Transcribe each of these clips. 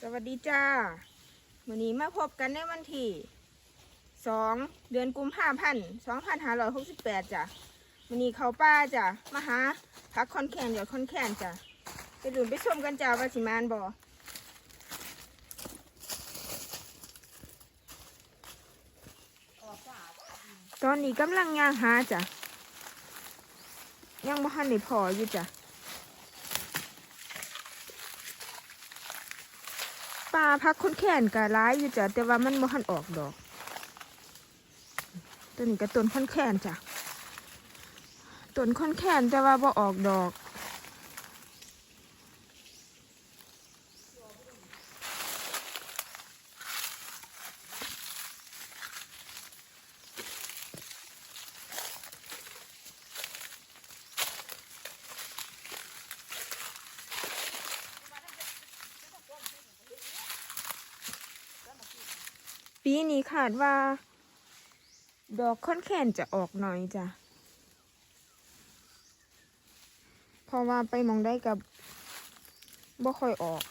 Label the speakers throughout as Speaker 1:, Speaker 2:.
Speaker 1: สวัสดีจ้าวันนี้มาพบกันในวันที่สองเดือนกุมภาพันธ์สองพันห้าร้อยหกสิบแปดจ้ะวันนี้เขาป้าจ้ะมาหาพักคอนแคนหยอดคอนแคนจ้ะไปดูไปชมกันจ้าว่าสิมานบอตอนนี้กำลังย่างหาจ้ะยังบ่ทันได้พออยู่จ้ะ ปลาพักคนแขนก็ร้ายอยู่จ้ะแต่ว่ามันบ่ทันออกดอก ตัวนี้ก็ต้นค่อนแขนจ้ะต้นค่อนแขนแต่ว่าบ่ออกดอก ปีนี้คาดว่า ดอกค่อนแขนจะออกหน่อยจ้ะเพราะว่าไปมองได้กับบ่ค่อยออก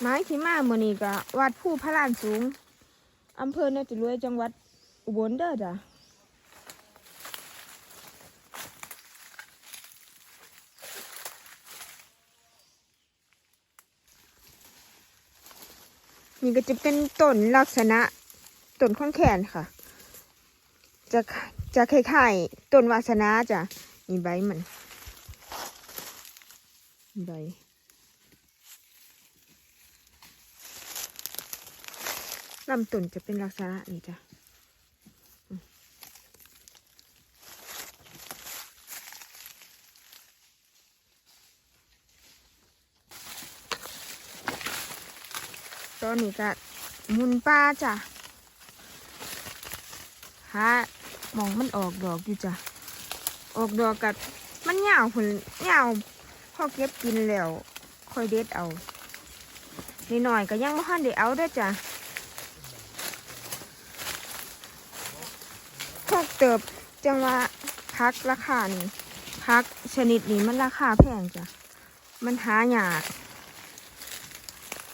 Speaker 1: ไม้ที่มาเมื่อนี้ก็วัดผู้พระลานสูง อำเภอเนาจะรวยจังหวัดอุบลเด้อจ้ะ นี่ก็จะเป็นต้นลักษณะต้นข้อนแขนค่ะ จะจะคล้ายๆต้นวาสนาจ้ะนี่ใบมันใบลำต้นจะเป็นลักษณะนี้จ้ะ ตอนนี้ก็มุนป้าจ้ะหามองมันออกดอกอยู่จ้ะ ออกดอกกับมันเหงาผลเหงาพอเก็บกินแล้วค่อยเด็ดเอานิดหน่อยๆก็ยังไม่ทันได้เอาเด้จ้ะพวกเติบจังว่าพักราคานี่พักชนิดนี้มันราคาแพงจ้ะ มันหายาก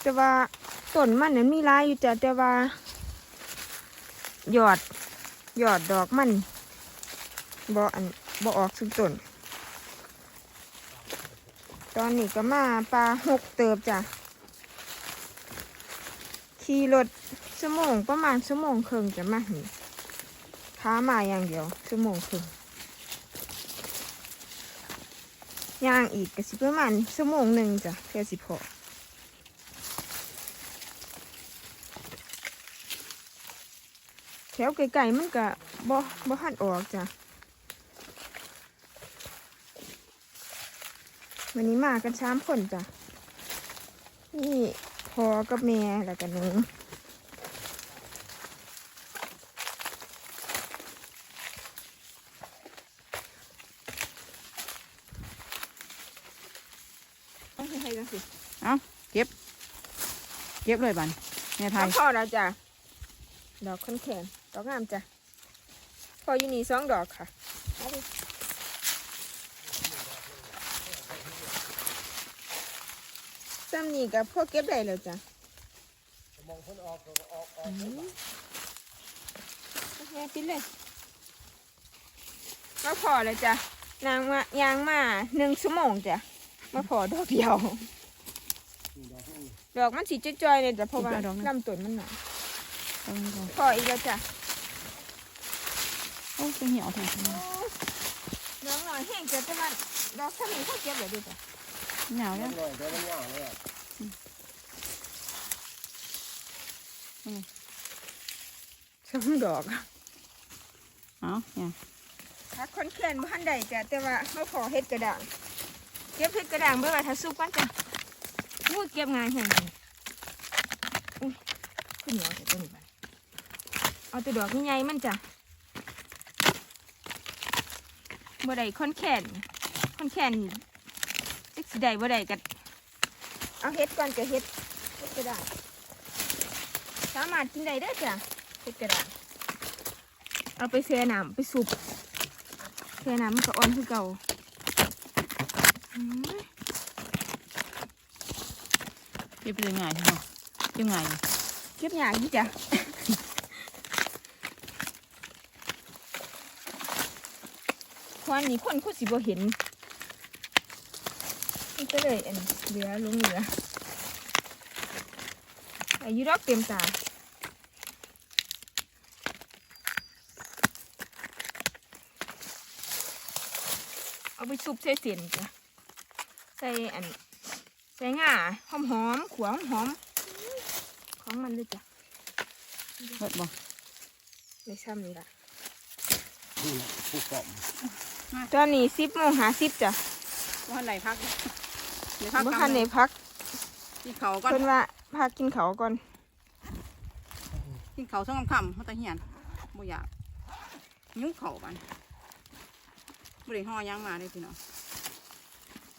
Speaker 1: แต่ว่า ต้นมันนั้นมีลายอยู่จ้ะแต่ว่า หยอด หยอดดอกมันบ่อันบ่ออกสุดต้น ตอนนี้ก็มาปลาหกเติบจ้ะขี่รถชั่วโมงประมาณชั่วโมงครึ่งจะมาถึงท้ามาอย่างเดียวชั่วโมงครึ่งย่างอีกก็สิประมาณชั่วโมงหนึ่งจ้ะเพื่อสิพอ แถวไกลๆมันก็บ่บ่หันออกจ้ะวันนี้มากันสามคนจ้ะนี่พ่อกับแม่แล้วก็หนูเอาให้ให้กันสิ
Speaker 2: เอาเก็บ เก็บเลยบันแม่ไท
Speaker 1: ต้อยงพอแล้วจ้ะดอกค่อนแขน ดอกงามจ้ะพออยู่นี่สองดอกค่ะเอาดิซ้ำนี่กับพวกเก็บได้แล้วจ้ะอืมแม่ปิดเลยมาพอเลยจ้ะนางมายางมาหนึ่งชั่วโมงจ้ะมาพอดอกเดียว ดอกมันสีจ้อยๆเลยจ้ะเพราะว่าลำต้นมันหนา
Speaker 2: เอานี่ก่อน
Speaker 1: พออีกแล้วจ้ะ
Speaker 2: โอ้เป็นเหี่ยวแทน
Speaker 1: น้องหน่อยแห้งจะจะมันดอกสมิงเขาเก็บเลยดิจ้ะ
Speaker 2: เหนียวแล้ว
Speaker 1: สองดอก
Speaker 2: เอาเนี่ย
Speaker 1: ถ้าคนแขนบ่ทันใดจ้ะแต่ว่าเขาขอเฮ็ดกระด่างเก็บเฮ็ดกระด่างเบื่อถ้าสุกมันจ้ะมูดเก็บงานแห้งเลยอุ้ยขึ้นเหนียวแต่ตัวนี้ไปเอาแต่ดอกใหญ่ๆมันจ้ะ บ่ได้คนแขนคนแขนจิกสิได้บ่ได้กันเอาเฮ็ดก่อนจะเฮ็ดเฮ็ดกระด่างสามารถกินได้เด้อจ้ะเฮ็ดกระดาษเอาไปแช่น้ำไปสุบแช่น้ำมันก็อ่อนคือเก่าอืม
Speaker 2: เก็บไปเลยง่ายใช่ไหมเก็บง่ายอยู่
Speaker 1: เก็บยากยี่จ้ะ ควันนี้คนคุสิบ่เห็นนี่ก็เลยอันเหลือลงเหลืออายุรอกเต็มตาเอาไปซุปใส่เสียนจ้ะใส่อันใส่ง่าหอมหอมๆขัวหอมๆของมันเลยจ้ะ
Speaker 2: เบิดบ่
Speaker 1: ในซ้ำนี่ละ
Speaker 3: ผู้ผู้กล่อม
Speaker 1: ตอนนี้สิบโมงหาสิบจ้ะ
Speaker 2: ว่าไหนพักเดี๋ยวพัก
Speaker 1: เมื่อคันในพัก
Speaker 2: กินเขาวก่อน
Speaker 1: เพิ่นว่าพักกินเขาวก่อน
Speaker 2: กินเขาวช่องคำๆเขาตะเหียนบ่อยากยุ่งเขาบันบ่ได้ห่อหยังมาเลยพี่น้อง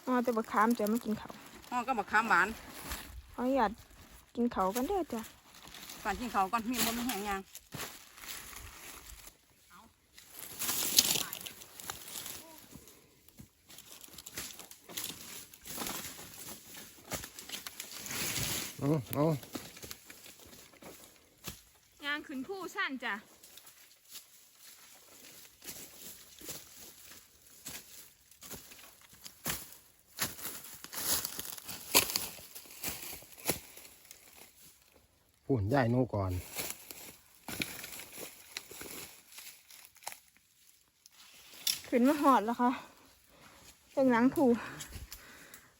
Speaker 1: อ๋อแต่บักขามจะมากินเขาว
Speaker 2: ห่อก็บักขามหวาน
Speaker 1: ขออนุญาตกินเขาวกันเด้อจ้ะ
Speaker 2: ก่อนกินเขาวก่อนมีบ่มีแห้งยาง
Speaker 3: เอาเอา
Speaker 1: ยางขึ้นผู้สั้นจ้ะ
Speaker 3: พูนย่ายโน่ก่อน
Speaker 1: ขึ้นมาหอดแล้วค่ะเป็นหลังผู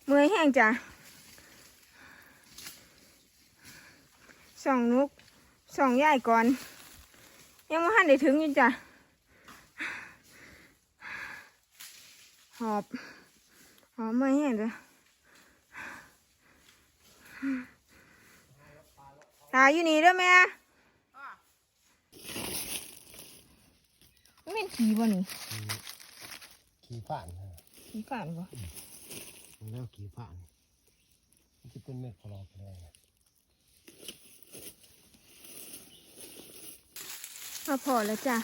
Speaker 1: เมื่อยแห้งจ้ะ สองนุกสองย่ายก่อน ยังไม่ทันได้ถึงอยู่จ้ะหอบหอบเมื่อยแห้งจ้ะตายอยู่นี่เด้อแม่ไม่เป็นผีบ่นี่
Speaker 3: ขี่ผ่านนะ
Speaker 1: ผีฝันบ่
Speaker 3: มันแล้วขี่ผ่านมันจะเป็นเม็ดพลอไปเลย นะ
Speaker 1: มาพอแล้วจ้ะ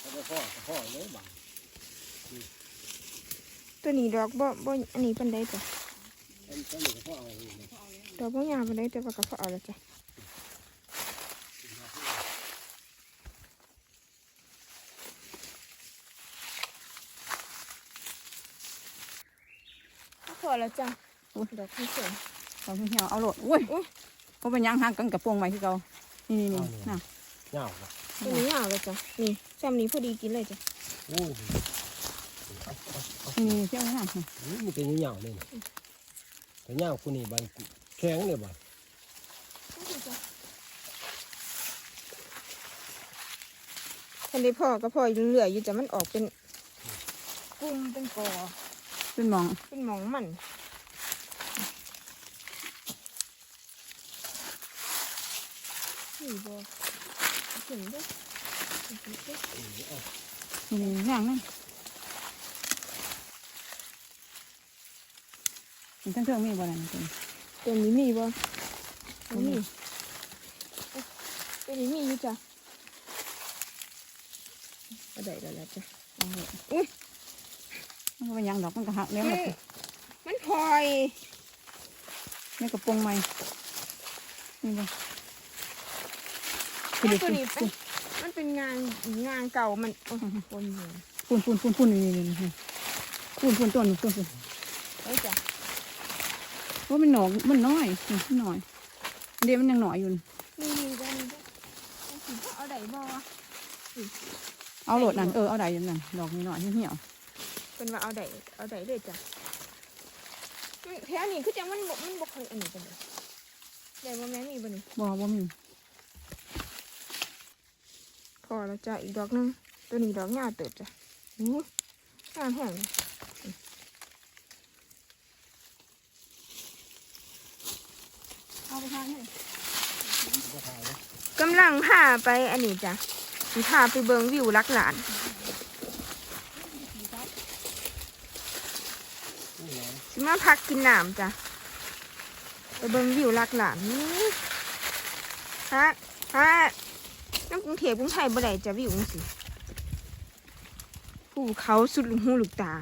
Speaker 3: แล้วก็พ่อพ่อเลยบัง
Speaker 1: ตัวนี้ดอกบ่บ่อันนี้ปันได้จ้ะ
Speaker 3: อันนี้ก็พ่อเอาเองนะ
Speaker 1: ดอกบ่ยาวปันได้แต่ว่าก็พอเอาแล้วจ้ะมาพอแล้วจ้ะดอกที่สวย
Speaker 2: เอาเหี่ยวเอาโหลดอุ้ย
Speaker 1: อุ๊ย
Speaker 2: เขาเป็นหยังหักกันกับโปรงไว้คือเก่านี่นี่นี่น่ะ
Speaker 3: เงาละ
Speaker 1: ตัวนี้ยาวแล้วจ้ะ นี่ซ้ำนี้พอดีกินเลยจ้ะ
Speaker 3: โอ้ย
Speaker 2: นี่นี่เที่ยวห่าง
Speaker 3: นี่มันเป็นเงาเลยนะแต่เงาคนนี้ใบแข็งเลยบ่
Speaker 1: ทันได้พ่อก็พ่อยู่เรื่อยอยู่จ้ะมันออกเป็นกุ้งเป็นกอ
Speaker 2: เป็นหมอง
Speaker 1: เป็นหมองมันนี่บ่ เห็นเด้อเห็นเด้อ
Speaker 2: นี่นี่ย่างนั่นมันทั้งเทืองมีบ่นั่นเป็น
Speaker 1: ตัวนี้มีบ่ตัวนี้ตัวนี้มีอยู่จ้ะเอาได้แล้วล่ะจ้ะ
Speaker 2: เอาโหลด
Speaker 1: อุ๊ย
Speaker 2: มันก็เป็นหยังดอกมันก็หักแล้ว
Speaker 1: มั
Speaker 2: มันน
Speaker 1: มันพลอย
Speaker 2: นี่กับโปรงใหม่นี่บ่
Speaker 1: ไอ้ตัวนี้เป็นมันเป็นงานงานเก่ามันโอ้โหคนอยู่
Speaker 2: ปูนปูนปูนปูนนี่นี่นี่ปูนปูนต้นปูนปูน
Speaker 1: เอ้ยจ้ะ
Speaker 2: ว่ามันหนอกมันน้อยนี่มันน้อยเดี๋ยวมันยังหน่อยอยู่นี่
Speaker 1: นี่นี่จ้ะนี่จ้ะเอาสิเอาได้บ่วะ
Speaker 2: เอาโหลดนั่นเออเอาได้อยังนั่นดอกนี้หน่อยเหี่ยว
Speaker 1: เป็นว่าเอาได้เอาได้เลยจ้ะมันแถวนี้คือจังมันบ่มันบ่เคยอันนี้กันเลยได้บ่แม่นมีบ่นี่
Speaker 2: ๆบ่บ่มี
Speaker 1: พอแล้วจ้ะอีกดอกหนึงตัวนี้ดอกงาเติบจ้ะอู้งามแห้งเอา
Speaker 2: ไปทานให้
Speaker 3: ก็ทาย
Speaker 1: กำลังพาไปอันนี้จ้ะพาไปเบิงวิวลักหลาน
Speaker 3: นี่นะ
Speaker 1: สิมาพักกินน้ำจ้ะไปเบิงวิวลักหลานนี่ฮะฮะ น้น้ำกรุงเทพกรุงไทยบ่ได้จะวิวจังซี่ภูเขาสุดลูกหูลูกตา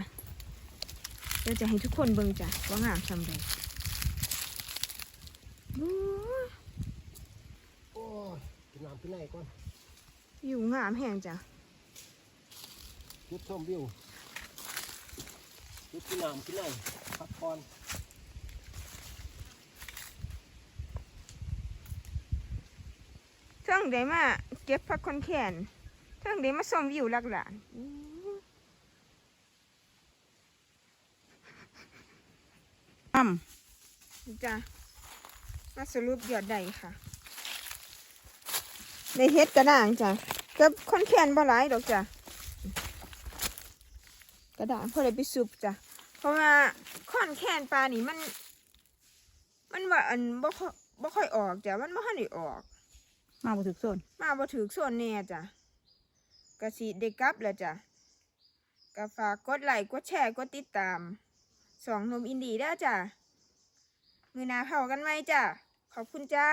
Speaker 1: เดี๋ยวจะให้ทุกคนเบิ่งจ้ะว่างามซำใดบู๊
Speaker 3: โอ้ยกินน้ำกินไหนก่อน
Speaker 1: วิวงามแฮงจ้ะ
Speaker 3: จุดชมวิวจุดกินน้ำกินไหนพักผ่อน
Speaker 1: เทิงได้มา เก็บผักคอนแคนเทิงได้มาชมวิวหลักหลานอู้
Speaker 2: อ้ํ
Speaker 1: นี่จ้ะมาสรุปยอดใดค่ะ ในเฮ็ดกระด่างจ้ะกับคอนแคนบ่หลายดอกจ้ะกระด่างพอได้ไปสุบจ้ะเพราะว่าคอนแคนปลานี่มัน มันว่าอันบ่ค่อยบ่ค่อยออกจ้ะมันบ่ทันได้ออก
Speaker 2: มาบ่ถึกโซน
Speaker 1: มาบ่ถือส่วนแน่จ้ะกระสีได้กลับแล้วจ้ะก็ฝากกดไลค์กดแชร์กดติดตามสองนมอินดีได้จ้ะมือนาเผากันไหมจ้ะขอบคุณจ้า